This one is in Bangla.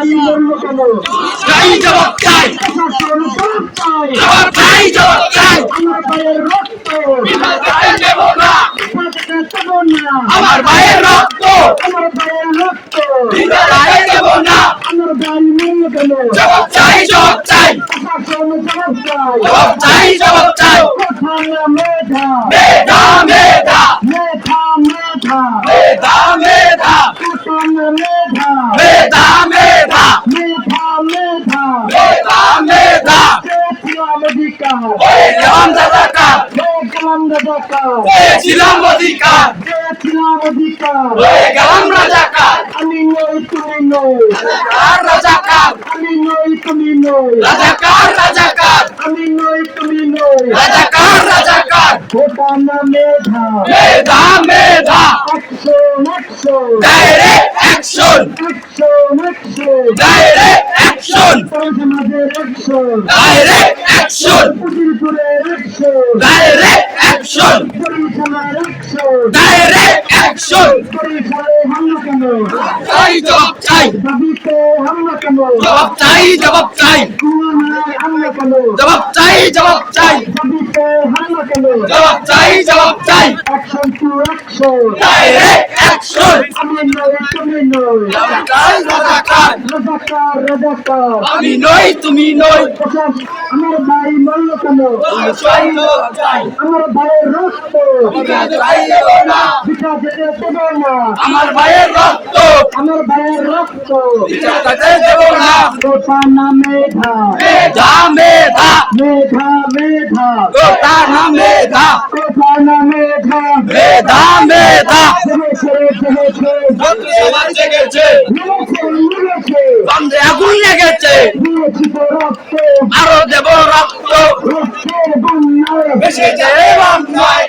চাই জবাব চাই জবাব চাই। জবাব চাই আমার ভাইয়ের রক্ত আমার ভাইয়ের রক্ত আমার ভাইয়ের রক্ত বিনা চাই দেব না আমার ভাই মরলো কেন জবাব চাই। জবাব চাই জবাব চাই জবাব চাই জবাব চাই কথা না মেধা মেধা। মেধা মেধা মেধা মেধা মেধা কথা না মেধা মেধা মেধা মেধা মেধা মেধা মেধা চেয়েছিলাম হয়েছিলাম অধিকার চেয়েছিলাম অধিকার হয়ে গেলাম রাজাকার। আমি নই তুমি নই। রাজাকার রাজাকার। আমি নই তুমি নই। রাজাকার রাজাকার। আমি নই তুমি নই। রাজাকার রাজাকার। ওটা না মেধা। মেধা মেধা। Action action direct action action action direct action direct action direct action direct action চাই জবাব চাই জবাব চাই জবাব চাই জবাব চাই জবাব চাই হামলা কেন জবাব চাই জবাব চাই। Action to action direct action আমি নই তুমি নই। রাজাকার রাজাকার রাজাকার রাজাকার আমি নই তুমি নই। আমার ভাই মরল কেন চাই চাই। আমার ভাইয়ের রক্ত। বিনা চাই দেব না বিচার যেতে দেবে না। আমার ভাইয়ের রক্ত। আমার ভাইয়ের রক্ত। বিচার কাটে দেব না। কোথা না মেধা মেধা মেধা মেধা। গোটা না মেধা। কোথা না মেধা। মেধা মেধা। জেগেছে বন্ধে আগুন লেগেছে। আরও দেব রক্ত। রক্তের বন্যায়। বেশি যে বন্ধায়